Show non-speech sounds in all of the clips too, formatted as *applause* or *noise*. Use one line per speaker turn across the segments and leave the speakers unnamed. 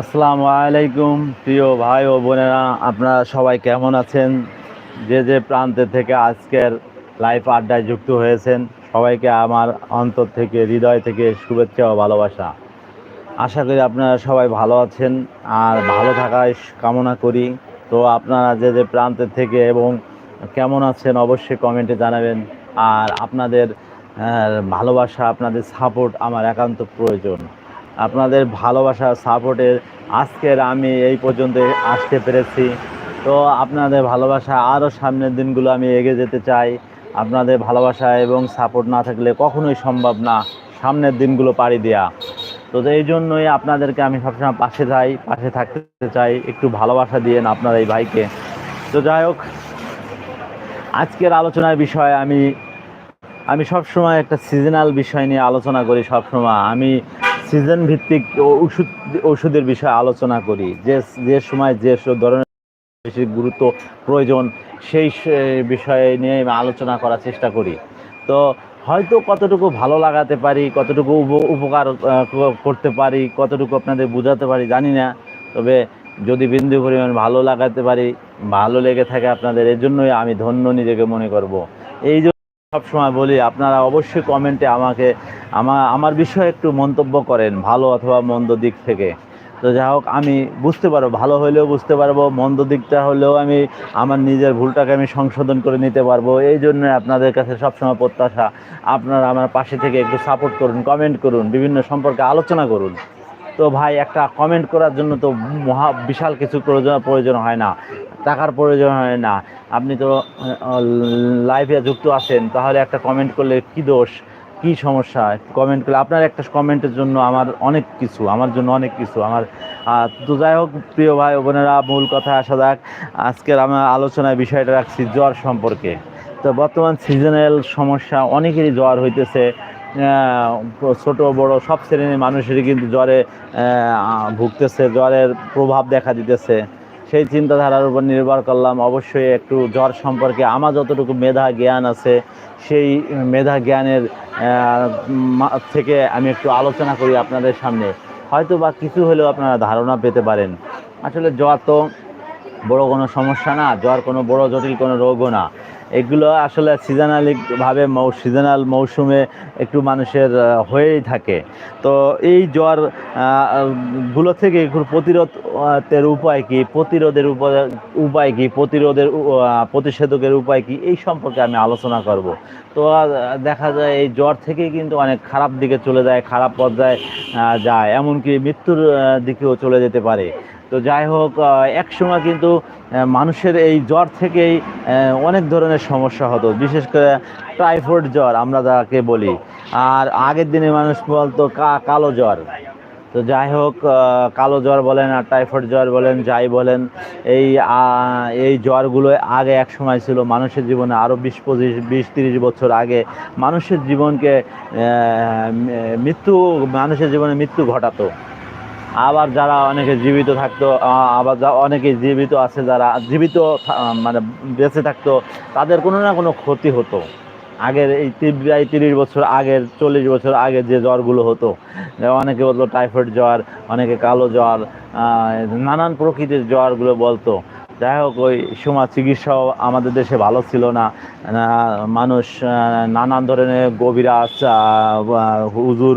আসসালামু আলাইকুম, প্রিয় ভাই ও বোনেরা, আপনারা সবাই কেমন আছেন? যে যে প্রান্তে থেকে আজকের লাইফ আড্ডায় যুক্ত হয়েছেন, সবাইকে আমার অন্তর থেকে, হৃদয় থেকে শুভেচ্ছা ও ভালোবাসা। আশা করি আপনারা সবাই ভালো আছেন, আর ভালো থাকায় কামনা করি। তো আপনারা যে যে প্রান্তের থেকে এবং কেমন আছেন, অবশ্যই কমেন্টে জানাবেন। আর আপনাদের ভালোবাসা, আপনাদের সাপোর্ট আমার একান্ত প্রয়োজন। আপনাদের ভালোবাসা সাপোর্টের আজকের আমি এই পর্যন্ত আসতে পেরেছি। তো আপনাদের ভালোবাসা আরও সামনের দিনগুলো আমি এগিয়ে যেতে চাই। আপনাদের ভালোবাসা এবং সাপোর্ট না থাকলে কখনোই সম্ভব না সামনের দিনগুলো পাড়ি দেওয়া তো এই জন্যই আপনাদেরকে আমি সবসময় পাশে চাই পাশে থাকতে চাই। একটু ভালোবাসা দিয়েন আপনার এই ভাইকে। তো যাই হোক, আজকের আলোচনার বিষয়ে আমি আমি সবসময় একটা সিজনাল বিষয় নিয়ে আলোচনা করি সবসময়। আমি সিজন ভিত্তিক ওষুধ ওষুধের বিষয়ে আলোচনা করি। যে যে সময় যে ধরনের বেশি গুরুত্ব প্রয়োজন, সেই বিষয়ে নিয়ে আলোচনা করার চেষ্টা করি। তো হয়তো কতটুকু ভালো লাগাতে পারি, কতটুকু উপ- উপকার করতে পারি, কতটুকু আপনাদের বোঝাতে পারি জানি না। তবে যদি বিন্দু পরিমাণ ভালো লাগাতে পারি, ভালো লেগে থাকে আপনাদের এর জন্যই আমি ধন্য নিজেকে মনে করব। এই জন্য সবসময় বলি, আপনারা অবশ্যই কমেন্টে আমাকে আমার আমার বিষয়ে একটু মন্তব্য করেন, ভালো অথবা মন্দ দিক থেকে। তো যাই হোক, আমি বুঝতে পারব, ভালো হলেও বুঝতে পারব, মন্দ দিকটা হলেও আমি, আমার নিজের ভুলটাকে আমি সংশোধন করে নিতে পারব। এই জন্য আপনাদের কাছে সবসময় প্রত্যাশা, আপনারা আমার পাশে থেকে একটু সাপোর্ট করুন কমেন্ট করুন, বিভিন্ন সম্পর্কে আলোচনা করুন। তো ভাই, একটা কমেন্ট করার জন্য তো মহা, বিশাল কিছু প্রয়োজন প্রয়োজন হয় না। টাকার প্রয়োজন হয় না। আপনি তো লাইভে যুক্ত আছেন, তাহলে একটা কমেন্ট করলে কি দোষ? কি সমস্যা? কমেন্ট করলে আপনার একটা কমেন্টের জন্য আমার অনেক কিছু, আমার জন্য অনেক কিছু, আমার তো যাই হোক, প্রিয় ভাই বোনেরা, মূল কথা আসা যাক। আজকের আমার আলোচনায় বিষয়টা রাখছি জ্বর সম্পর্কে। তো বর্তমান সিজনাল সমস্যা অনেকেরই জ্বর হইতেছে। ছোট, বড় সব শ্রেণির মানুষেরই কিন্তু জ্বরে ভুগতেছে, জ্বরের প্রভাব দেখা দিতেছে। সেই চিন্তাধারার উপর নির্ভর করলাম। অবশ্যই একটু জ্বর সম্পর্কে আমার যতটুকু মেধা জ্ঞান আছে, সেই মেধা জ্ঞানের থেকে আমি একটু আলোচনা করি আপনাদের সামনে। হয়তো বা কিছু হলেও আপনারা ধারণা পেতে পারেন। আসলে জ্বর তো বড় কোনো সমস্যা না, জ্বর কোনো বড় জটিল কোনো রোগও না। এগুলো আসলে সিজনালিভাবে সিজনাল মৌসুমে একটু মানুষের হয়েই থাকে। তো এই জ্বরগুলো থেকে প্রতিরোধের উপায় কি? প্রতিরোধের উপায় উপায় কি? প্রতিরোধের প্রতিষেধকের উপায় কি? এই সম্পর্কে আমি আলোচনা করব। তো দেখা যায় এই জ্বর থেকে কিন্তু অনেক খারাপ দিকে চলে যায়, খারাপ পর্যায়ে যায়। এমনকি মৃত্যুর দিকেও চলে যেতে পারে। তো যাই হোক এক সময় কিন্তু মানুষের এই জ্বর থেকেই অনেক ধরনের সমস্যা হতো। বিশেষ করে টাইফয়েড জ্বর, আমরা যাকে বলি। আর আগের দিনে মানুষ বলতো কালো জ্বর। তো যাই হোক কালো জ্বর বলেন আর টাইফয়েড জ্বর বলেন, যাই বলেন, এই এই জ্বরগুলো আগে এক সময় ছিল। মানুষের জীবনে আরও বিশ, পঁচিশ, বিশ, তিরিশ বছর আগে মানুষের জীবনকে মৃত্যু, মানুষের জীবনে মৃত্যু ঘটাতো। আবার যারা অনেকে জীবিত থাকতো আবার যা অনেকে জীবিত আছে, যারা জীবিত মানে বেঁচে থাকতো, তাদের কোনো না কোনো ক্ষতি হতো। আগের এই প্রায় তিরিশ বছর আগের চল্লিশ বছর আগে যে জ্বরগুলো হতো অনেকে বলতো টাইফয়েড জ্বর, অনেকে কালো জ্বর নানান প্রকৃতির জ্বরগুলো বলতো। যাই হোক, ওই সময় চিকিৎসাও আমাদের দেশে ভালো ছিল না। মানুষ নানান ধরনের গভীরাজ হুজুর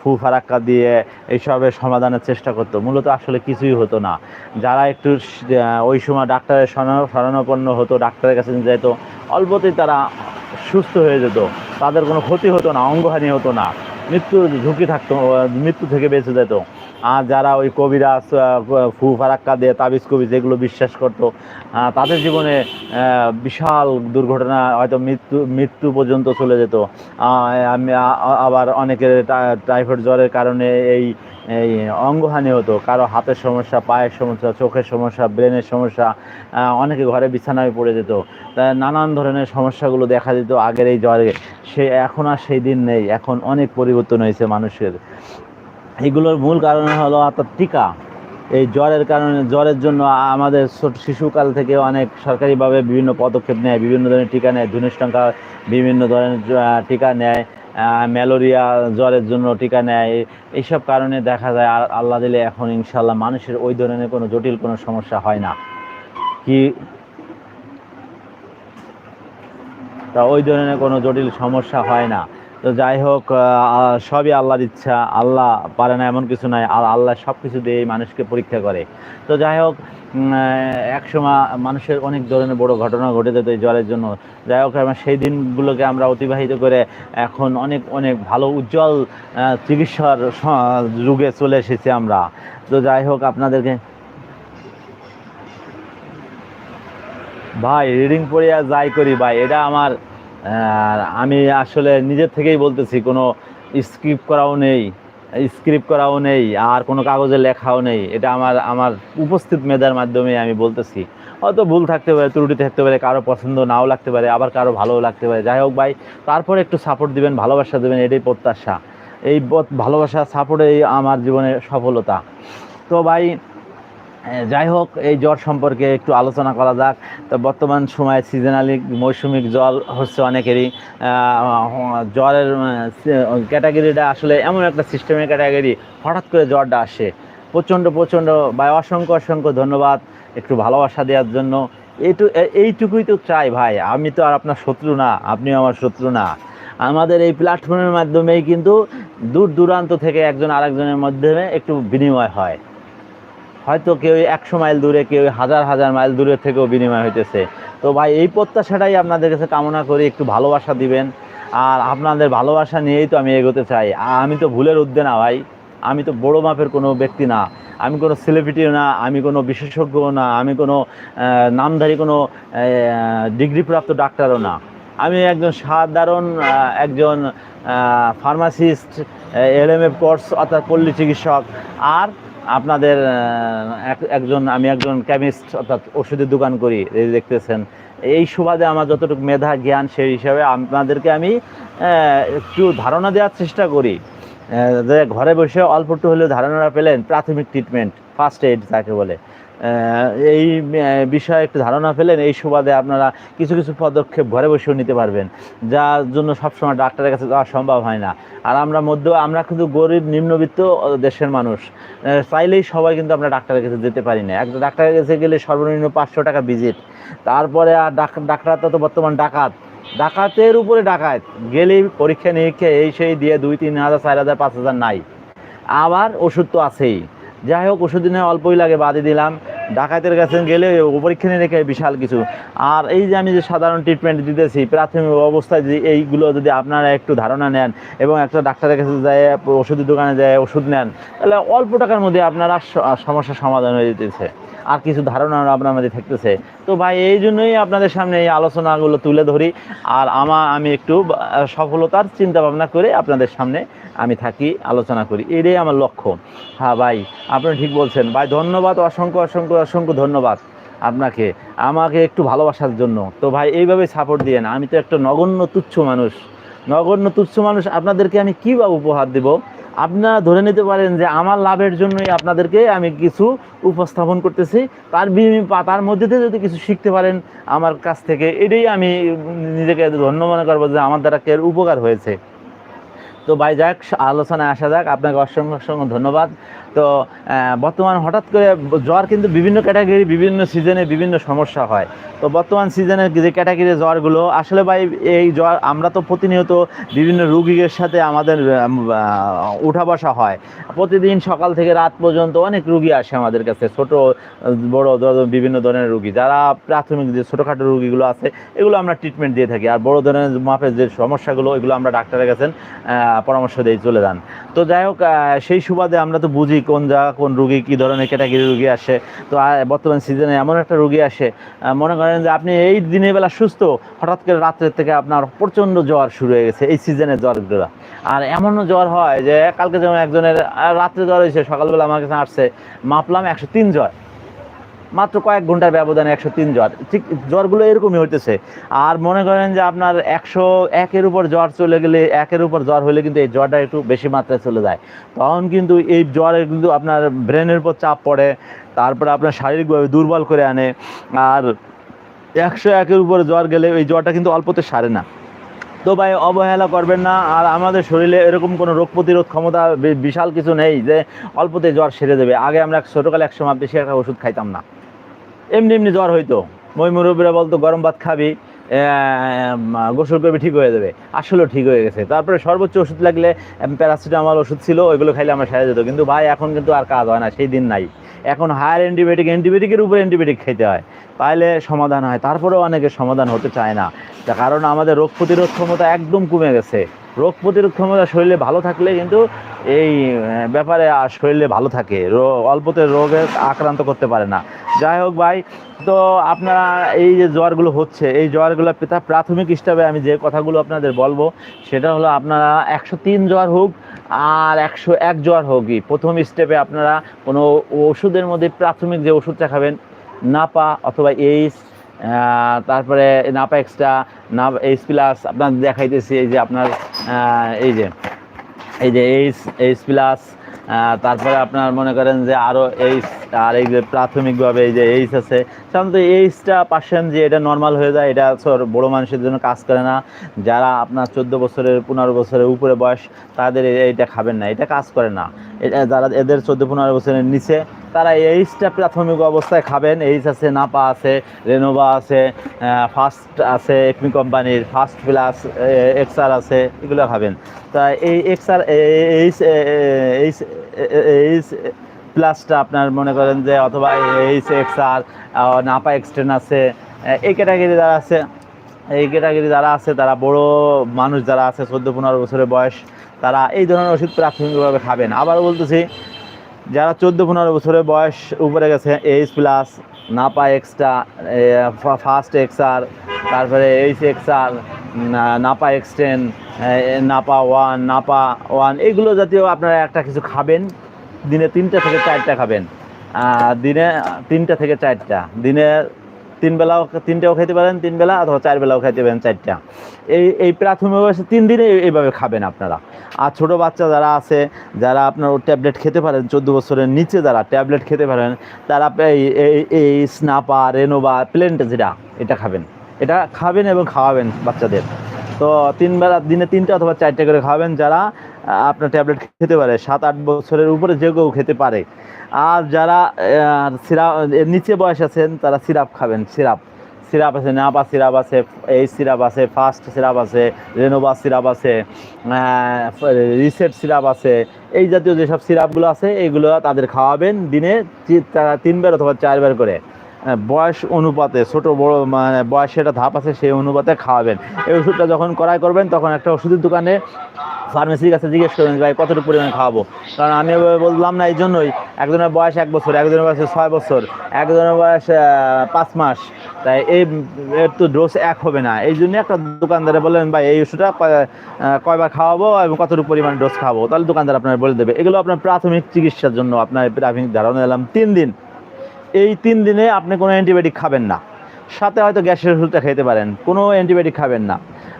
ফু ফারাক্কা দিয়ে এইসবের সমাধানের চেষ্টা করতো। মূলত আসলে কিছুই হতো না। যারা একটু ওই সময় ডাক্তারের শরণাপন্ন হতো, ডাক্তারের কাছে যেত, অল্পতেই তারা সুস্থ হয়ে যেত। তাদের কোনো ক্ষতি হতো না, অঙ্গহানি হতো না। মৃত্যুর ঝুঁকি থাকতো, মৃত্যু থেকে বেঁচে যেত। আর যারা ওই কবিরাজ ফু, ফারাক্কা দিয়ে তাবিজ কবি যেগুলো বিশ্বাস করতো তাদের জীবনে বিশাল দুর্ঘটনা, হয়তো মৃত্যু মৃত্যু পর্যন্ত চলে যেত। আবার অনেকের টাইফয়েড জ্বরের কারণে এই এই অঙ্গহানি হতো। কারও হাতের সমস্যা, পায়ের সমস্যা, চোখের সমস্যা, ব্রেনের সমস্যা অনেকে ঘরে বিছানায় পড়ে যেত। নানান ধরনের সমস্যাগুলো দেখা দিত আগের এই জ্বরে। সে, এখন আর সেই দিন নেই। এখন অনেক পরিবর্তন হয়েছে মানুষের। এগুলোর মূল কারণ হলো অর্থাৎ টিকা। এই জ্বরের কারণে, জ্বরের জন্য আমাদের ছোট শিশুকাল থেকে অনেক সরকারিভাবে বিভিন্ন পদক্ষেপ নেয়, বিভিন্ন ধরনের টিকা নেয় ধনুষ্টঙ্কা বিভিন্ন ধরনের টিকা নেয় ম্যালেরিয়া, জ্বরের জন্য টিকা নেয়। এইসব কারণে দেখা যায় আর আল্লাহ দিলে এখন ইনশাল্লাহ মানুষের ওই ধরনের কোনো জটিল কোনো সমস্যা হয় না। কি? তা ওই ধরনের কোনো জটিল সমস্যা হয় না। তো যাই হোক সবই আল্লাহর ইচ্ছা। আল্লাহ পারে না, এমন কিছু নাই। আর আল্লাহ সব কিছু দিয়ে মানুষকে পরীক্ষা করে। তো যাই হোক এক সময় মানুষের অনেক ধরনের বড় ঘটনা ঘটে যেত এই জ্বরের জন্য। যাই হোক সেই দিনগুলোকে আমরা অতিবাহিত করে এখন অনেক অনেক ভালো উজ্জ্বল চিকিৎসার যুগে চলে এসেছি আমরা। তো যাই হোক, আপনাদেরকে ভাই রিডিং পড়িয়া যাই করি ভাই, এটা আমার আমি আসলে নিজের থেকেই বলতেছি, কোনো স্ক্রিপ্ট করাও নেই স্ক্রিপ্ট করাও নেই, আর কোনো কাগজে লেখাও নেই। এটা আমার আমার উপস্থিত মেধার মাধ্যমে আমি বলতেছি। হয়তো ভুল থাকতে পারে, ত্রুটি থাকতে পারে, কারও পছন্দ নাও লাগতে পারে, আবার কারও ভালোও লাগতে পারে। যাই হোক ভাই, তারপরে একটু সাপোর্ট দিবেন, ভালোবাসা দেবেন, এটাই প্রত্যাশা। এই ভালোবাসা সাপোর্টেই আমার জীবনের সফলতা। তো ভাই যাই হোক, এই জ্বর সম্পর্কে একটু আলোচনা করা যাক। তো বর্তমান সময়ে সিজনালি মৌসুমিক জ্বর হচ্ছে অনেকেরই। জ্বরের ক্যাটাগরিটা আসলে এমন একটা সিস্টেমের ক্যাটাগরি হঠাৎ করে জ্বরটা আসে। প্রচণ্ড প্রচণ্ড, ভাই, অসংখ্য অসংখ্য ধন্যবাদ। একটু ভালোবাসা দেওয়ার জন্য। এইটু এইটুকুই তো চাই, ভাই। আমি তো আর আপনার শত্রু না, আপনিও আমার শত্রু না। আমাদের এই প্ল্যাটফর্মের মাধ্যমেই কিন্তু দূর দূরান্ত থেকে একজন আরেকজনের মাধ্যমে একটু বিনিময় হয়। হয়তো কেউ একশো মাইল দূরে, কেউ হাজার হাজার মাইল দূরে থেকেও বিনিময় হইতেছে। তো ভাই, এই প্রত্যাশাটাই আপনাদের কাছে কামনা করি, একটু ভালোবাসা দিবেন। আর আপনাদের ভালোবাসা নিয়েই তো আমি এগোতে চাই। আমি তো ভুলের উদ্দে না ভাই। আমি তো বড় মাপের কোনো ব্যক্তি না। আমি কোনো সেলিব্রিটিও না, আমি কোনো বিশেষজ্ঞও না, আমি কোনো নামধারী কোনো ডিগ্রিপ্রাপ্ত ডাক্তারও না। আমি একজন সাধারণ একজন ফার্মাসিস্ট এলএমএফ কোর্স অর্থাৎ পল্লী চিকিৎসক। আর আপনাদের এক- একজন, আমি একজন কেমিস্ট, অর্থাৎ ওষুধের দোকান করি দেখতেছেন। এই সুবাদে আমার যতটুকু মেধা, জ্ঞান, সেই হিসাবে আপনাদেরকে আমি একটু ধারণা দেওয়ার চেষ্টা করি। যে ঘরে বসে অল্প একটু হলেও ধারণা পেলেন, প্রাথমিক ট্রিটমেন্ট ফার্স্ট এইড যাকে বলে। এই বিষয়ে একটু ধারণা পেলেন, এই সুবাদে আপনারা কিছু কিছু পদক্ষেপ ঘরে বসেও নিতে পারবেন, যার জন্য সবসময় ডাক্তারের কাছে যাওয়া সম্ভব হয় না। আর আমরা মধ্য, আমরা কিন্তু গরিব, নিম্নবিত্ত দেশের মানুষ চাইলেই সবাই কিন্তু আমরা ডাক্তারের কাছে যেতে পারি না। একটা ডাক্তারের কাছে গেলে সর্বনিম্ন পাঁচশো টাকা ভিজিট তারপরে আর ডাক- ডাক্তার তো বর্তমান ডাকাত। ডাকাতের উপরে ডাকাত। গেলেই পরীক্ষা নিরীক্ষা এই সেই দিয়ে দুই, তিন হাজার, চার হাজার, পাঁচ হাজার নাই। আবার ওষুধ তো আছেই। যাই হোক, ওষুধ দিনে অল্পই লাগে বাদে দিলাম। ডাকাতের কাছে গেলে পরীক্ষা রেখে বিশাল কিছু। আর এই যে আমি যে সাধারণ ট্রিটমেন্ট দিতেছি, প্রাথমিক অবস্থায় যে এইগুলো যদি আপনারা একটু ধারণা নেন এবং একটা ডাক্তারের কাছে যায় ওষুধের দোকানে যায় ওষুধ নেন, তাহলে অল্প টাকার মধ্যে আপনারা সমস্যার সমাধান হয়ে যেতেছে। আর কিছু ধারণা আপনার মধ্যে থাকতেছে। তো ভাই, এই জন্যই আপনাদের সামনে এই আলোচনাগুলো তুলে ধরি। আর আমার আমি একটু সফলতার চিন্তা ভাবনা করে আপনাদের সামনে আমি থাকি, আলোচনা করি। এটাই আমার লক্ষ্য। হ্যাঁ ভাই, আপনি ঠিক বলছেন। ভাই, ধন্যবাদ, অসংখ্য অসংখ্য অসংখ্য ধন্যবাদ আপনাকে। আমাকে একটু ভালোবাসার জন্য। তো ভাই, এইভাবে সাপোর্ট দিয়েন। আমি তো একটা নগণ্য তুচ্ছ মানুষ। নগণ্য তুচ্ছ মানুষ, আপনাদেরকে আমি কী বা উপহার দেব? আপনারা ধরে নিতে পারেন যে আমার লাভের জন্যই আপনাদেরকে আমি কিছু উপস্থাপন করতেছি। তার বিভিন্ন তার মধ্যে দিয়ে যদি কিছু শিখতে পারেন আমার কাছ থেকে, এটাই আমি নিজেকে ধন্য মনে করব যে আমার দ্বারা কেউ উপকার হয়েছে। তো ভাই যাক আলোচনায় আসা যাক। আপনাকে অসংখ্য অসংখ্য ধন্যবাদ। তো বর্তমান হঠাৎ করে জ্বর কিন্তু বিভিন্ন ক্যাটাগরি বিভিন্ন সিজনে বিভিন্ন সমস্যা হয়। তো বর্তমান সিজনের যে ক্যাটাগরি জ্বরগুলো আসলে ভাই এই জ্বর আমরা তো প্রতিনিয়ত বিভিন্ন রুগীদের সাথে আমাদের আম, উঠা বসা হয়। প্রতিদিন সকাল থেকে রাত পর্যন্ত অনেক রুগী আসে আমাদের কাছে ছোট বড় বিভিন্ন ধরনের রুগী। যারা প্রাথমিক যে ছোটোখাটো রুগীগুলো আছে এগুলো আমরা ট্রিটমেন্ট দিয়ে থাকি। আর বড় ধরনের মাপের যে সমস্যাগুলো এগুলো আমরা ডাক্তারের কাছে পরামর্শ দিয়ে চলে যান। তো যাই হোক সেই সুবাদে আমরা তো বুঝি কোন জায়গা, কোন রুগী, কী ধরনের ক্যাটাগরি রুগী আসে। তো বর্তমান সিজনে এমন একটা রুগী আসে মনে করেন যে আপনি এই দিনের বেলা সুস্থ, হঠাৎ করে রাত্রের থেকে আপনার প্রচণ্ড জ্বর শুরু হয়ে গেছে, এই সিজনের জ্বরগুলো। আর এমনও জ্বর হয় যে, কালকে যেমন একজনের রাত্রে জ্বর হয়েছে, সকালবেলা আমার কাছে আসছে, মাপলাম একশো তিন জ্বর। মাত্র কয়েক ঘণ্টার ব্যবধানে একশো তিন জ্বর। ঠিক জ্বরগুলো এরকমই হইতেছে। আর মনে করেন যে আপনার একশো একের উপর জ্বর চলে গেলে, একের উপর জ্বর হলে কিন্তু এই জ্বরটা একটু বেশি মাত্রায় চলে যায়। তখন কিন্তু এই জ্বরে কিন্তু আপনার ব্রেনের উপর চাপ পড়ে, তারপরে আপনার শারীরিকভাবে দুর্বল করে আনে। আর একশো একের উপরে জ্বর গেলে ওই জ্বরটা কিন্তু অল্পতে সারে না। তো ভাই, অবহেলা করবেন না। আর আমাদের শরীরে এরকম কোনো রোগ প্রতিরোধ ক্ষমতা বিশাল কিছু নেই যে অল্পতে জ্বর সেরে দেবে। আগে আমরা ছোটোকালে এক সময় বেশি একটা ওষুধ খাইতাম না। এমনি এমনি জ্বর হইতো। মই মুরব্বীরা বলতো, গরম ভাত খাবি গোসল করবি, ঠিক হয়ে যাবে। আসলেও ঠিক হয়ে গেছে। তারপরে সর্বোচ্চ ওষুধ লাগলে প্যারাসিটামল ওষুধ ছিল, ওইগুলো খাইলে আমরা সেরে যেত। কিন্তু ভাই, এখন কিন্তু আর কাজ হয় না, সেই দিন নাই। এখন হায়ার অ্যান্টিবায়োটিক অ্যান্টিবায়োটিকের উপরে অ্যান্টিবায়োটিক খেতে হয়। পাইলে সমাধান হয়, তারপরেও অনেকের সমাধান হতে চায় না। কারণ আমাদের রোগ প্রতিরোধ ক্ষমতা একদম কমে গেছে। রোগ প্রতিরোধ ক্ষমতা শরীরে ভালো থাকলে কিন্তু এই ব্যাপারে শরীরে ভালো থাকে। অল্পতে রোগে আক্রান্ত করতে পারে না। যাই হোক ভাই, তো আপনারা এই যে জ্বরগুলো হচ্ছে, এই জ্বরগুলো প্রাথমিক হিসাবে আমি যে কথাগুলো আপনাদের বলব, সেটা হলো আপনারা একশো তিন জ্বর হোক আর একশো এক জ্বর হোকই প্রথম স্টেপে আপনারা কোনো ওষুধের মধ্যে প্রাথমিক যে ওষুধটা খাবেন, নাপা অথবা এইস তারপরে নাপা এক্সট্রা না এইচ প্লাস আপনার দেখাইতেছি, এই যে আপনার এই যে এই যে এইচ এইচ প্লাস তারপরে আপনার মনে করেন যে আরও এইচ, আর এই যে প্রাথমিকভাবে এই যে এইচ আছে। সাধারণত এইচটা পার্সেন্ট যে এটা নর্মাল হয়ে যায়, এটা বড়ো মানুষের জন্য কাজ করে না। যারা আপনার চোদ্দ বছরের, পনেরো বছরের উপরে বয়স, তাদের এইটা খাবেন না, এটা কাজ করে না। এটা যারা এদের চোদ্দ, পনেরো বছরের নিচে তারা এইচটা প্রাথমিক অবস্থায় খাবেন। এইচ আছে, নাপা আছে, রেনোভা আছে ফার্স্ট আছে, একমি কোম্পানির, ফার্স্ট প্লাস এক্সআর আছে, এগুলো খাবেন। তা এই এক্সআর এইচ এইচ এইচ প্লাসটা আপনার মনে করেন যে অথবা এইচ এক্সআর নাপা এক্সটেন আছে এই ক্যাটাগরি যারা আছে, এই ক্যাটাগরি যারা আছে, তারা বড় মানুষ যারা আছে, চোদ্দ, পনেরো বছরের বয়স, তারা এই ধরনের ওষুধ প্রাথমিকভাবে খাবেন। আবার বলতেছি যারা চোদ্দ পনেরো বছরের বয়স উপরে গেছে H plus Napa extra first XR তারপরে H XR Napa extend Napa one Napa one এইগুলো জাতীয় আপনারা একটা কিছু খাবেন, দিনে তিনটা থেকে চারটা খাবেন। দিনে তিনটা থেকে চারটা, দিনে তিন বেলাও তিনটাও খেতে পারেন, তিন বেলা অথবা চার বেলাও খেতে পারেন চারটা। এই এই প্রাথমিক বয়সে তিন দিনে এইভাবে খাবেন আপনারা। আর ছোটো বাচ্চা যারা আছে, যারা আপনার ট্যাবলেট খেতে পারেন, চোদ্দ বছরের নিচে যারা ট্যাবলেট খেতে পারেন, তারা এই, এই- স্নাপা, রেনোভা, প্লেনটা যেটা, এটা খাবেন। এটা খাবেন এবং খাওয়াবেন বাচ্চাদের। তো তিন বেলা দিনে তিনটা অথবা চারটে করে খাওয়াবেন যারা আপনার ট্যাবলেট খেতে পারে সাত আট বছরের উপরে যে কেউ খেতে পারে। আর যারা সিরাপ নিচে বয়স আছেন, তারা সিরাপ খাবেন, সিরাপ। সিরাপ আছে নাপা সিরাপ আছে, এই সিরাপ আছে, ফার্স্ট সিরাপ আছে, রেনোভা সিরাপ আছে রিসেট সিরাপ আছে, এই জাতীয় যেসব সিরাপগুলো আছে এইগুলো তাদের খাওয়াবেন দিনে তারা তিনবার অথবা চারবার করে। বয়স অনুপাতে, ছোট, বড় মানে বয়সের একটা ধাপ আছে, সেই অনুপাতে খাওয়াবেন। এই ওষুধটা যখন করাই করবেন, তখন একটা ওষুধের দোকানে ফার্মেসির কাছে জিজ্ঞেস করবেন ভাই, কতটুকু পরিমাণে খাওয়াবো? কারণ আমি বললাম না এই জন্যই একজনের বয়স এক বছর, একজনের বয়স ছয় বছর, একজনের বয়স পাঁচ মাস। তাই এই, এর তো ডোজ এক হবে না। এই জন্য একটা দোকানদারে বললেন, ভাই, এই ওষুধটা কয়- কয়বার খাওয়াবো এবং কতটুকু পরিমাণে ডোজ খাওয়াবো? তাহলে দোকানদার আপনার বলে দেবে। এগুলো আপনার প্রাথমিক চিকিৎসার জন্য, আপনার প্রাথমিক ধারণা এলাম তিন দিন। এই তিন দিনে আপনি কোনো অ্যান্টিবায়োটিক খাবেন না। সাথে হয়তো গ্যাসের ওষুধটা খেতে পারেন, কোনো অ্যান্টিবায়োটিক খাবেন না।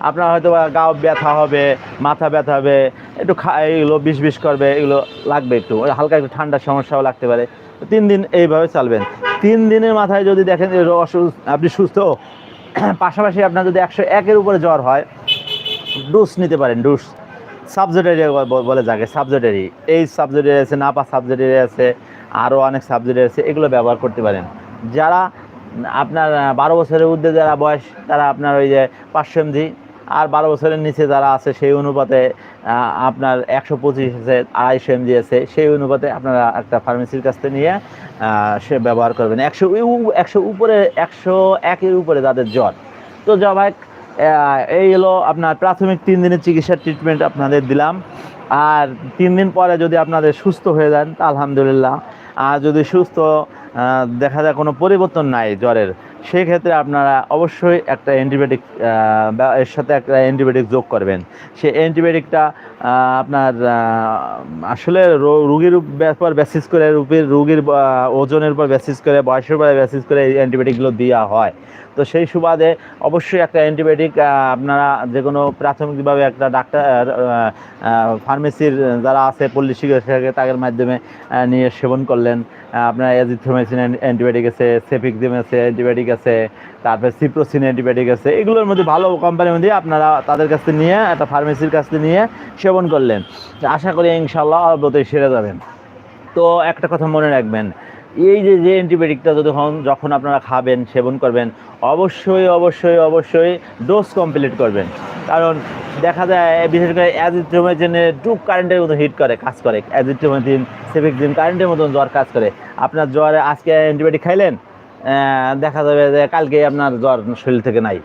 আপনার হয়তো গা ব্যথা হবে, মাথা ব্যথা হবে, একটু খা এগুলো বিষ বিষ করবে, এগুলো লাগবে একটু হালকা একটু ঠান্ডার সমস্যাও লাগতে পারে। তিন দিন এইভাবে চালবেন। তিন দিনের মাথায় যদি দেখেন অসুস্থ, আপনি সুস্থ, পাশাপাশি আপনার যদি একশো একের উপরে জ্বর হয়, ডোজ নিতে পারেন, ডোজ। সাবজেক্টারি বলে যাকে সাবজেক্টারি এই সাবজেক্টারি আছে, নাপা সাবজেক্টারি আছে আরও অনেক সাবজেক্ট আছে, এগুলো ব্যবহার করতে পারেন। যারা আপনার বারো বছরের ঊর্ধ্বে যারা বয়স, তারা আপনার ওই যে পাঁচশো এমজি আর বারো বছরের নিচে যারা আছে, সেই অনুপাতে আপনার একশো পঁচিশ আছে, আড়াইশো এমজি আছে, সেই অনুপাতে আপনারা একটা ফার্মেসির কাছ থেকে নিয়ে সে ব্যবহার করবেন। একশো একশো উপরে, একশো একের উপরে তাদের জ্বর। তো জবাই এই হলো আপনার প্রাথমিক তিন দিনের চিকিৎসার ট্রিটমেন্ট আপনাদের দিলাম। আর তিন দিন পরে যদি আপনাদের সুস্থ হয়ে যান আলহামদুলিল্লাহ। আর যদি সুস্থ দেখা যায় কোনো পরিবর্তন নাই জ্বরের, সেক্ষেত্রে আপনারা অবশ্যই একটা অ্যান্টিবায়োটিক এর সাথে একটা অ্যান্টিবায়োটিক যোগ করবেন। সেই অ্যান্টিবায়োটিকটা আপনার আসলে রোগীর ব্যাপার বেসিস করে রোগীর রোগীর ওজনের উপর বেসিস করে, বয়সের উপর বেসিস করে এই অ্যান্টিবায়োটিকগুলো দেওয়া হয়। তো সেই সুবাদে অবশ্যই একটা অ্যান্টিবায়োটিক আপনারা যে কোনো প্রাথমিকভাবে একটা ডাক্তার ফার্মেসির যারা আছে পল্লী চিকিৎসক তাদের মাধ্যমে নিয়ে সেবন করলেন। আপনার অ্যাজিথ্রোমাইসিন অ্যান্টিবায়োটিক আছে সেফিকজিম আছে অ্যান্টিবায়োটিক আছে তারপরে সিপ্রোসিন অ্যান্টিবায়োটিক আছে। এগুলোর মধ্যে ভালো কোম্পানির মধ্যে আপনারা তাদের কাছ নিয়ে, একটা ফার্মেসির কাছ নিয়ে সেবন করলেন। আশা করি ইনশাল্লাহ অল্পতেই সেরে যাবেন। তো একটা কথা মনে রাখবেন, এই যে যে অ্যান্টিবায়োটিকটা যখন যখন আপনারা খাবেন, সেবন করবেন, অবশ্যই অবশ্যই অবশ্যই ডোজ কমপ্লিট করবেন। কারণ দেখা যায়, বিশেষ করে অ্যাজিথ্রোমাইজিনে টুক কারেন্টের মতো হিট করে, কাজ করে। অ্যাজিথ্রোমাইজিন সেফিকজিন কারেন্টের মতন জ্বর কাজ করে। আপনার জ্বরে আজকে অ্যান্টিবায়োটিক খাইলেন? দেখা যাবে যে কালকে আপনার জ্বর শরীর থেকে নাই।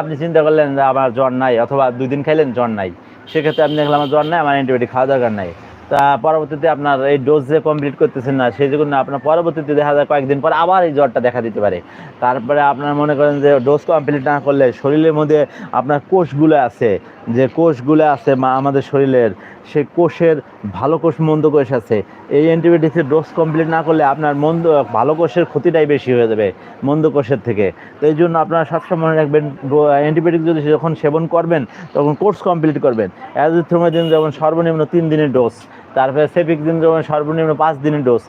আপনি চিন্তা করলেন যে আমার জ্বর নাই, অথবা দুই দিন খাইলেন জ্বর নাই। সেক্ষেত্রে আপনি দেখলেন আমার জ্বর নাই, আমার অ্যান্টিবায়োটিক খাওয়া দরকার নাই। তা পরবর্তীতে আপনার এই ডোজ যে কমপ্লিট করতেছেন না, সেই জন্য আপনার পরবর্তীতে দেখা যায় কয়েকদিন পর আবার এই জ্বরটা দেখা দিতে পারে। তারপরে আপনার মনে করেন যে ডোজ কমপ্লিট না করলে শরীরের মধ্যে আপনার কোষগুলো আছে যে কোষগুলো আছে মা- আমাদের শরীরের, সেই কোষের ভালো কোষ মন্দ কোষ আছে। এই অ্যান্টিবায়োটিক্সের ডোজ কমপ্লিট না করলে আপনার মন্দ, ভালো কোষের ক্ষতিটাই বেশি হয়ে যাবে মন্দ কোষের থেকে। তো এই জন্য আপনারা সবসময় মনে রাখবেন অ্যান্টিবায়োটিক যদি যখন সেবন করবেন, তখন কোর্স কমপ্লিট করবেন। অ্যাজিথ্রোমাইজিন যেমন সর্বনিম্ন তিন দিনের ডোজ তারপরে সেপিকজিন যেমন সর্বনিম্ন পাঁচ দিনের ডোজ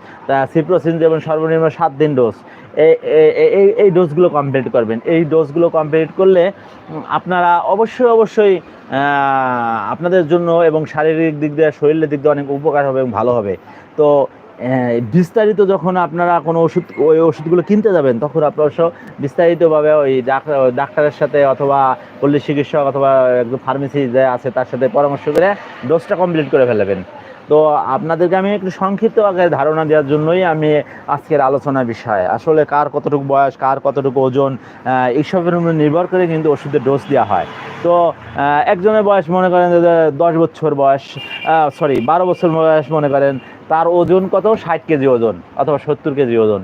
সিপ্রোসিন যেমন সর্বনিম্ন সাত দিন ডোজ এই, এই- ডোজগুলো কমপ্লিট করবেন। এই ডোজগুলো কমপ্লিট করলে আপনারা অবশ্যই অবশ্যই আপনাদের জন্য এবং শারীরিক দিক দিয়ে, শরীরের দিক দিয়ে অনেক উপকার হবে এবং ভালো হবে। তো বিস্তারিত যখন আপনারা কোনো ওষুধ, ওই ওষুধগুলো কিনতে যাবেন, তখন আপনারা বিস্তারিতভাবে ওই ডাক্তার ডাক্তারের সাথে অথবা পল্লী চিকিৎসক অথবা ফার্মেসি যে আছে, তার সাথে পরামর্শ করে ডোজটা কমপ্লিট করে ফেলবেন। তো আপনাদেরকে আমি একটু সংক্ষিপ্ত আকারে ধারণা দেওয়ার জন্যই আমি আজকের আলোচনা বিষয়। আসলে কার কতটুকু বয়স, কার কতটুকু ওজন এইসবের উপর নির্ভর করে কিন্তু ওষুধের ডোজ দেওয়া হয়। তো একজনের বয়স মনে করেন দশ বছর বয়স সরি বারো বছর বয়স মনে করেন, তার ওজন কত? ষাট কেজি ওজন অথবা সত্তর কেজি ওজন।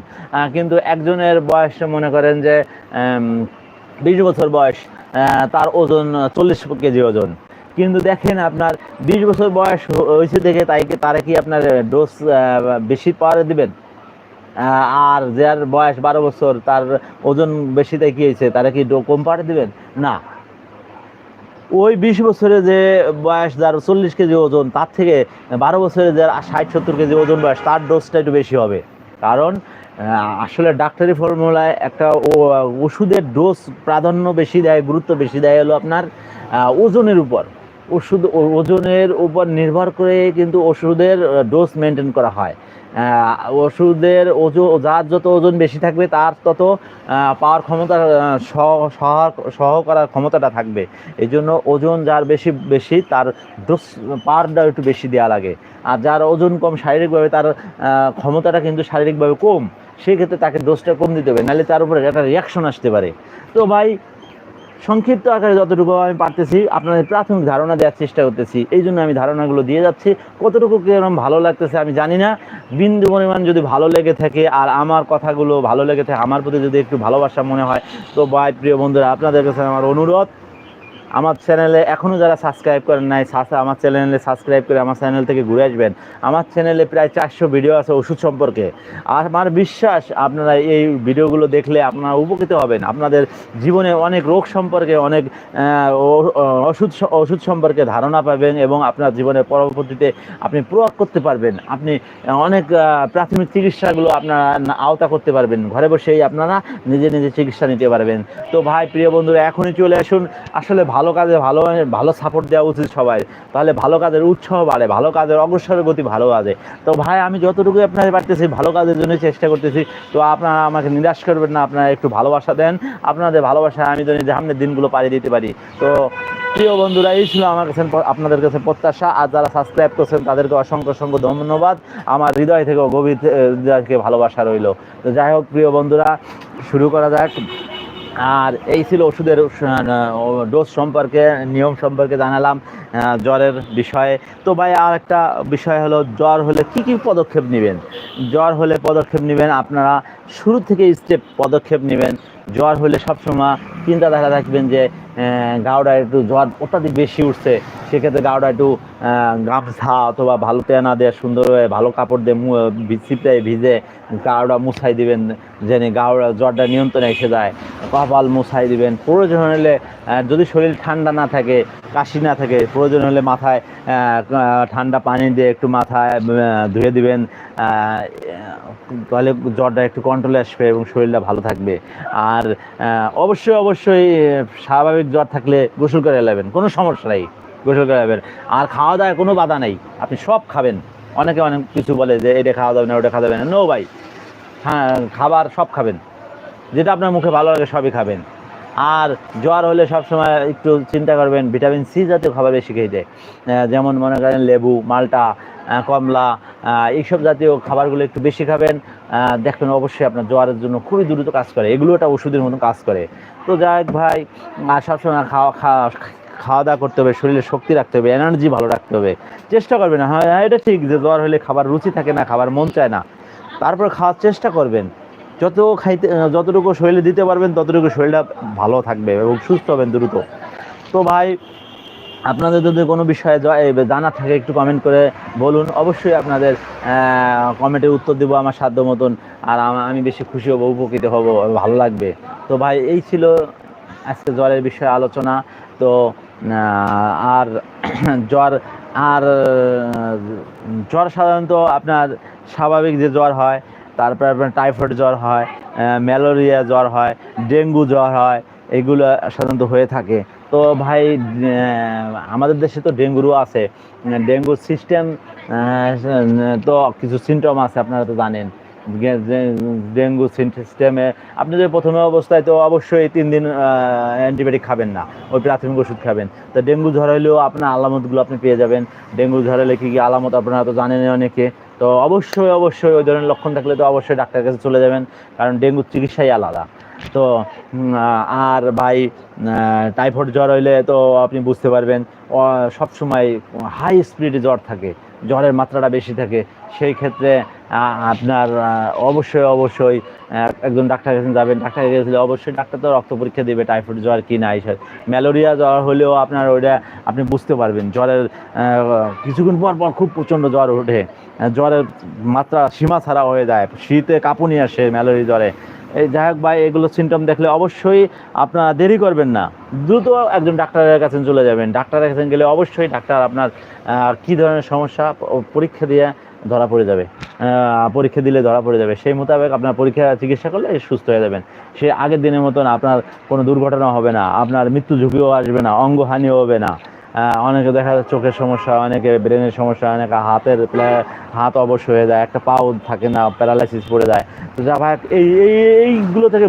কিন্তু একজনের বয়স মনে করেন যে বিশ বছর বয়স তার ওজন চল্লিশ কেজি ওজন। কিন্তু দেখেন আপনার বিশ বছর বয়স হয়েছে দেখে তাই তারা কি আপনার ডোজ বেশি পাওয়ারে দিবেন? আর যার বয়স বারো বছর, তার ওজন বেশি তাই কি হয়েছে? তারা কি কম পাওয়ারে দিবেন? না। ওই বিশ বছরে যে বয়স, যার চল্লিশ কেজি ওজন, তার থেকে বারো বছরে যার ষাট, সত্তর কেজি ওজন বয়স, তার ডোজটা একটু বেশি হবে। কারণ আসলে ডাক্তারি ফর্মুলায় একটা ওষুধের ডোজ প্রাধান্য বেশি দেয়, গুরুত্ব বেশি দেয় হলো আপনার ওজনের উপর। ওষুধ ওজনের উপর নির্ভর করে কিন্তু ওষুধের ডোজ মেনটেন করা হয়। ওষুধের ওজন, যার যত ওজন বেশি থাকবে, তার তত পাওয়ার ক্ষমতা সহ করার ক্ষমতাটা থাকবে। এই জন্য ওজন যার বেশি বেশি, তার ডোজ পাওয়ারটা একটু বেশি দেওয়া লাগে। আর যার ওজন কম শারীরিকভাবে, তার ক্ষমতাটা কিন্তু শারীরিকভাবে কম সেক্ষেত্রে তাকে ডোজটা কম দিতে হবে। নাহলে তার উপরে একটা রিয়াকশন আসতে পারে। তো ভাই সংক্ষিপ্ত আকারে যতটুকু আমি পারতেছি, আপনাদের প্রাথমিক ধারণা দেওয়ার চেষ্টা করতেছি। এই জন্য আমি ধারণাগুলো দিয়ে যাচ্ছি। কতটুকু কেরম ভালো লাগতেছে আমি জানি না। বিন্দু পরিমাণ যদি ভালো লেগে থাকে আর আমার কথাগুলো ভালো লেগে থাকে, আমার প্রতি যদি একটু ভালোবাসা মনে হয়, তো বাই প্রিয় বন্ধুরা, আপনাদের কাছে আমার অনুরোধ আমার চ্যানেলে এখনও যারা সাবস্ক্রাইব করেন নাই আমার চ্যানেলে সাবস্ক্রাইব করে আমার চ্যানেল থেকে ঘুরে আসবেন। আমার চ্যানেলে প্রায় চারশো ভিডিও আছে ওষুধ সম্পর্কে। আর আমার বিশ্বাস আপনারা এই ভিডিওগুলো দেখলে আপনারা উপকৃত হবেন। আপনাদের জীবনে অনেক রোগ সম্পর্কে, অনেক ওষুধ ওষুধ সম্পর্কে ধারণা পাবেন এবং আপনার জীবনের পরবর্তীতে আপনি প্রয়োগ করতে পারবেন। আপনি অনেক প্রাথমিক চিকিৎসাগুলো আপনারা আওতা করতে পারবেন। ঘরে বসেই আপনারা নিজে নিজে চিকিৎসা নিতে পারবেন। তো ভাই, প্রিয় বন্ধুরা, এখনই চলে আসুন। আসলে ভালো কাজে ভালো ভালো সাপোর্ট দেওয়া উচিত সবাই। তাহলে ভালো কাজের উৎসাহ বাড়ে, ভালো কাজের অগ্রসরের গতি ভালো আছে তো ভাই, আমি যতটুকু আপনাদের পারতেছি, ভালো কাজের জন্য চেষ্টা করতেছি। তো আপনারা আমাকে নিরাশ করবেন না, আপনারা একটু ভালোবাসা দেন। আপনাদের ভালোবাসা আমি নিজে সামনের দিনগুলো পাড়ি দিতে পারি। তো প্রিয় বন্ধুরা, এই ছিল আমার কাছে আপনাদের কাছে প্রত্যাশা। আর যারা সাবস্ক্রাইব করছেন, তাদেরকে অসংখ্য অসংখ্য ধন্যবাদ। আমার হৃদয় থেকে গভীর হৃদয় থেকে ভালোবাসা রইল। তো যাই হোক, প্রিয় বন্ধুরা, শুরু করা যাক। আর এই ছিল ওষুধের ডোজ সম্পর্কে, নিয়ম সম্পর্কে জানালাম জ্বরের বিষয়ে। তো ভাই, আর একটা বিষয় হলো, জ্বর হলে কি কি পদক্ষেপ নেবেন? জ্বর হলে পদক্ষেপ নেবেন আপনারা, শুরু থেকে স্টেপ পদক্ষেপ নেবেন। জ্বর হলে সবসময় চিন্তাধারা থাকবেন যে গাওডা একটু জ্বর অত্যাধিক বেশি উঠছে, সেক্ষেত্রে গাওডা একটু গামছা অথবা ভালো তেনা দেওয়া সুন্দরভাবে ভালো কাপড় দিয়ে মু- ভিজে গাওডা মুছাই দিবেন, যেন গাওড়া জ্বরটা নিয়ন্ত্রণে এসে যায়। কপাল মুছাই দিবেন। প্রয়োজন হলে যদি শরীর ঠান্ডা না থাকে কাশি না থাকে, প্রয়োজন হলে মাথায় ঠান্ডা পানি দিয়ে একটু মাথায় ধুয়ে দিবেন তাহলে জ্বরটা একটু কন্ট্রোলে আসবে এবং শরীরটা ভালো থাকবে। আর অবশ্যই অবশ্যই, স্বাভাবিক জ্বর থাকলে গোসল করে নেবেন কোনো সমস্যা নেই, গোসল করে নেবেন আর খাওয়া দাওয়ায় কোনো বাধা নেই, আপনি সব খাবেন। অনেকে অনেক কিছু বলে যে, এটা খাওয়া যাবে না, ওটা খাওয়া যাবে না। নো ভাই হ্যাঁ খাবার সব খাবেন। যেটা আপনার মুখে ভালো লাগে সবই খাবেন। আর জ্বর হলে সবসময় একটু চিন্তা করবেন ভিটামিন সি জাতীয় খাবার বেশি খেয়ে দেয়। যেমন মনে করেন লেবু মালটা কমলা এইসব জাতীয় খাবারগুলো একটু বেশি খাবেন। দেখবেন অবশ্যই আপনার জ্বরের জন্য খুবই দ্রুত কাজ করে। এগুলো একটা ওষুধের মতো কাজ করে। তো যাই ভাই আর সবসময় খাওয়া খাওয়া খাওয়া দাওয়া করতে হবে শরীরে শক্তি রাখতে হবে এনার্জি ভালো রাখতে হবে। চেষ্টা করবেন হ্যাঁ, এটা ঠিক যে জ্বর হলে খাবার রুচি থাকে না খাবার মন চায় না। তারপর খাওয়ার চেষ্টা করবেন। যত খাইতে যতটুকু শরীরে দিতে পারবেন, ততটুকু শরীরটা ভালো থাকবে এবং সুস্থ হবেন দ্রুত। তো ভাই, আপনাদের যদি কোনো বিষয়ে জানা থাকে, একটু কমেন্ট করে বলুন। অবশ্যই আপনাদের কমেন্টের উত্তর দেবো আমার সাধ্য মতন। আর আমি বেশি খুশি হব, উপকৃত হব, ভালো লাগবে। তো ভাই, এই ছিল আজকে জ্বরের বিষয়ে আলোচনা। তো আর *clears throat* জ্বর আর, জ্বর সাধারণত আপনার স্বাভাবিক যে জ্বর হয় তারপর আপনার টাইফয়েড জ্বর হয় ম্যালেরিয়া জ্বর হয়, ডেঙ্গু জ্বর হয়, এগুলো সাধারণত হয়ে থাকে। তো ভাই আমাদের দেশে তো ডেঙ্গুরও আছে। ডেঙ্গুর সিস্টেম তো কিছু সিমটম আছে, আপনারা তো জানেন। ডেঙ্গু সিস্টেমে আপনি যদি প্রথমে অবস্থায়, তো অবশ্যই তিন দিন অ্যান্টিবায়োটিক খাবেন না, ওই প্রাথমিক ওষুধ খাবেন। তো ডেঙ্গু জ্বর হলেও আপনার আলামতগুলো আপনি পেয়ে যাবেন। ডেঙ্গু জ্বর হলে কী কী আলামত আপনারা তো জানেন অনেকে। তো অবশ্যই অবশ্যই ওই ধরনের লক্ষণ থাকলে তো অবশ্যই ডাক্তারের কাছে চলে যাবেন, কারণ ডেঙ্গুর চিকিৎসাই আলাদা। তো আর ভাই টাইফয়েড জ্বর হইলে তো আপনি বুঝতে পারবেন সবসময় হাই স্পিডে জ্বর থাকে, জ্বরের মাত্রাটা বেশি থাকে। সেই ক্ষেত্রে আপনার অবশ্যই অবশ্যই একজন ডাক্তার কাছে যাবেন। ডাক্তার গেলে অবশ্যই ডাক্তার তো রক্ত পরীক্ষা দেবে, টাইফয়েড, জ্বর কি না এইসব ম্যালেরিয়া, জ্বর হলেও আপনার ওইটা আপনি বুঝতে পারবেন। জ্বরের কিছুক্ষণ পর পর খুব প্রচণ্ড জ্বর ওঠে। জ্বরের মাত্রা সীমা ছাড়া হয়ে যায়। শীতে কাঁপুনি আসে ম্যালেরিয়া জ্বরে। এই যাই হোক ভাই, এগুলো সিমটম দেখলে অবশ্যই আপনারা দেরি করবেন না। দ্রুত একজন ডাক্তারের কাছে চলে যাবেন। ডাক্তারের কাছে গেলে অবশ্যই ডাক্তার আপনার কী ধরনের সমস্যা পরীক্ষা দিয়ে ধরা পড়ে যাবে। পরীক্ষা দিলে ধরা পড়ে যাবে। সেই মোতাবেক আপনার পরীক্ষা চিকিৎসা করলে সুস্থ হয়ে যাবেন। সে আগের দিনের মতন আপনার কোনো দুর্ঘটনা হবে না, আপনার মৃত্যু ঝুঁকিও আসবে না, অঙ্গহানিও হবে না। অনেকে দেখা যায় চোখের সমস্যা, অনেকে ব্রেনের সমস্যা, অনেকে হাতের হাত অবশ হয়ে যায়, একটা পাও থাকে না, প্যারালাইসিস পড়ে যায়। তো যা ভাই এই, এই- এইগুলো থেকে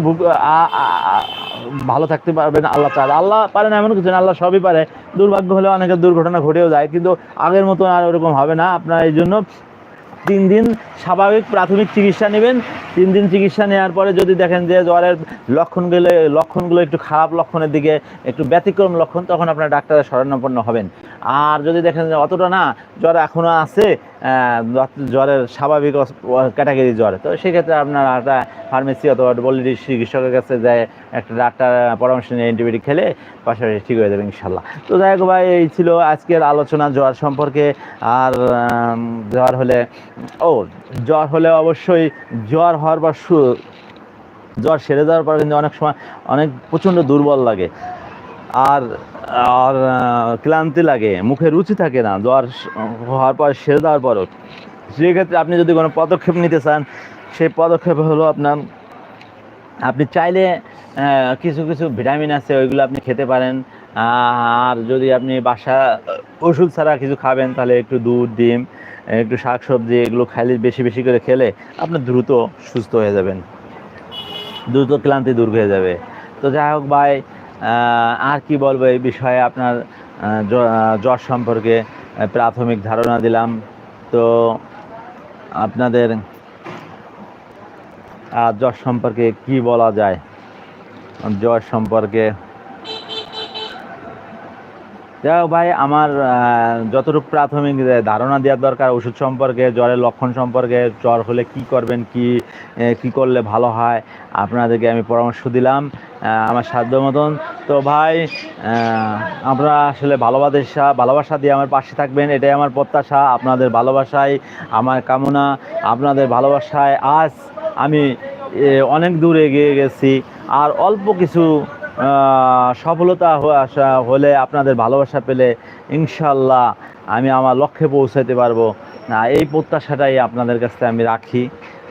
ভালো থাকতে পারবেন আল্লাহ চায় আল্লাহ পারে না এমন কিছু না, আল্লাহ সবই পারে। দুর্ভাগ্য হলে অনেকের দুর্ঘটনা ঘটেও যায়, কিন্তু আগের মতন আর ওরকম হবে না। আপনার এই জন্য তিন দিন স্বাভাবিক প্রাথমিক চিকিৎসা নেবেন। তিন দিন চিকিৎসা নেওয়ার পরে যদি দেখেন যে জ্বরের লক্ষণগুলো লক্ষণগুলো একটু খারাপ লক্ষণের দিকে, একটু ব্যতিক্রম লক্ষণ, তখন আপনার ডাক্তারের শরণাপন্ন হবেন। আর যদি দেখেন যে অতটা না, জ্বর এখনও আছে জ্বরের স্বাভাবিক ক্যাটাগরি জ্বর। তো সেক্ষেত্রে আপনার একটা ফার্মেসি অথবা বলি চিকিৎসকের কাছে যায়, একটা ডাক্তার পরামর্শ নিয়ে অ্যান্টিবায়োটিক খেলে পাশাপাশি ঠিক হয়ে যাবে ইনশাল্লাহ। তো যাই হোক ভাই, এই ছিল আজকের আলোচনা জ্বর সম্পর্কে। আর জ্বর হলে, ও, জ্বর হলে অবশ্যই জ্বর হওয়ার পর জ্বর সেরে যাওয়ার পর কিন্তু অনেক সময় অনেক প্রচণ্ড দুর্বল লাগে। আর আর ক্লান্তি লাগে, মুখে রুচি থাকে না, জ্বর হওয়ার পর সেরে দেওয়ার পরও। সেক্ষেত্রে আপনি যদি কোনো পদক্ষেপ নিতে চান, সেই পদক্ষেপ হলো আপনার, আপনি চাইলে কিছু কিছু ভিটামিন আছে, ওইগুলো আপনি খেতে পারেন। আর যদি আপনি বাসা, ওষুধ ছাড়া কিছু খাবেন, তাহলে একটু দুধ, ডিম, একটু শাক সবজি এগুলো খাইলে বেশি বেশি করে খেলে আপনি দ্রুত সুস্থ হয়ে যাবেন। দ্রুত ক্লান্তি দূর হয়ে যাবে। তো যাই হোক ভাই আর কি বলব এই বিষয়ে আপনার জ্বর সম্পর্কে প্রাথমিক ধারণা দিলাম। তো আপনাদের জ্বর সম্পর্কে কি বলা যায়? জ্বর সম্পর্কে যাই ভাই, আমার যতটুকু প্রাথমিক ধারণা দেওয়ার দরকার, ওষুধ সম্পর্কে, জ্বরের লক্ষণ সম্পর্কে, জ্বর হলে কি করবেন, কি কি করলে ভালো হয়, আপনাদেরকে আমি পরামর্শ দিলাম আমার সাধ্য মতন। তো ভাই আপনারা আসলে ভালোবাসা ভালোবাসা দিয়ে আমার পাশে থাকবেন, এটাই আমার প্রত্যাশা, আপনাদের ভালোবাসায় আমার কামনা, আপনাদের ভালোবাসায় আজ আমি অনেক দূর এগিয়ে গেছি, আর অল্প কিছু সফলতা হলে আপনাদের ভালোবাসা পেলে ইনশাল্লাহ আমি আমার লক্ষ্যে পৌঁছাতে পারব। এই প্রত্যাশাটাই আপনাদের কাছ আমি রাখি।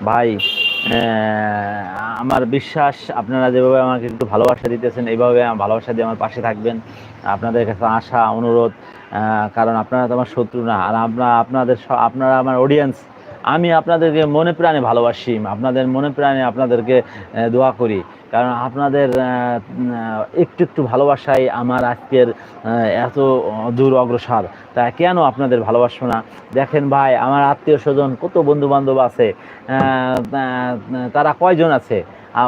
ভাই আমার বিশ্বাস, আপনারা যেভাবে আমাকে একটু ভালোবাসা দিতেছেন, এইভাবে আমার ভালোবাসা দিয়ে আমার পাশে থাকবেন। আপনাদের কাছে আশা, অনুরোধ কারণ আপনারা তো আমার শত্রু না, আর আপনারা আপনাদের আপনারা আমার অডিয়েন্স আমি আপনাদেরকে মনে প্রাণে ভালোবাসি, আপনাদের মনে প্রাণে আপনাদেরকে দোয়া করি। কারণ আপনাদের একটু একটু ভালোবাসাই আমার আজকের এত দূর অগ্রসর। তা কেন আপনাদের ভালোবাসবো না? দেখেন ভাই আমার আত্মীয় স্বজন কত বন্ধু বান্ধব আছে তারা কয়জন আছে?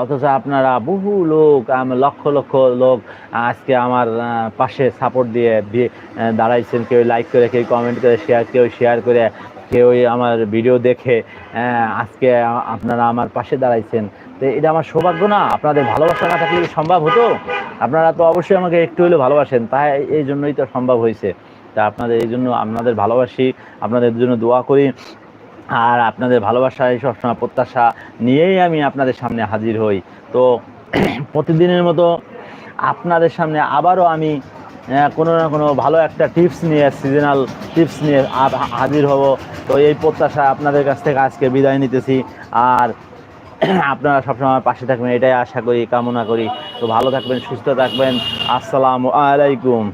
অথচ আপনারা বহু লোক লক্ষ লক্ষ লোক আজকে আমার পাশে সাপোর্ট দিয়ে দিয়ে, দাঁড়াইছেন। কেউ লাইক করে কেউ কমেন্ট করে শেয়ার কেউ শেয়ার করে। কেউ আমার ভিডিও দেখে আহ, আজকে আপনারা আমার পাশে দাঁড়াইছেন। তো এটা আমার সৌভাগ্য না আপনাদের ভালোবাসা না থাকলে সম্ভব হতো? আপনারা তো অবশ্যই আমাকে একটু হলেও ভালোবাসেন তাই এই জন্যই তো সম্ভব হয়েছে। তা আপনাদের এই জন্য আপনাদের ভালোবাসি আপনাদের জন্য দোয়া করি। আর আপনাদের ভালোবাসায় সবসময় প্রত্যাশা নিয়েই আমি আপনাদের সামনে হাজির হই। তো *clears throat* প্রতিদিনের মতো আপনাদের সামনে আবারও আমি কোনো না কোনো ভালো একটা টিপস নিয়ে সিজনাল টিপস নিয়ে হাজির হব। তো এই প্রত্যাশা আপনাদের কাছ থেকে আজকে বিদায় নিতেছি। আর *clears throat* আপনারা সবসময় পাশে থাকবেন, এটাই আশা করি, কামনা করি। তো ভালো থাকবেন, সুস্থ থাকবেন। আসসালামু আলাইকুম।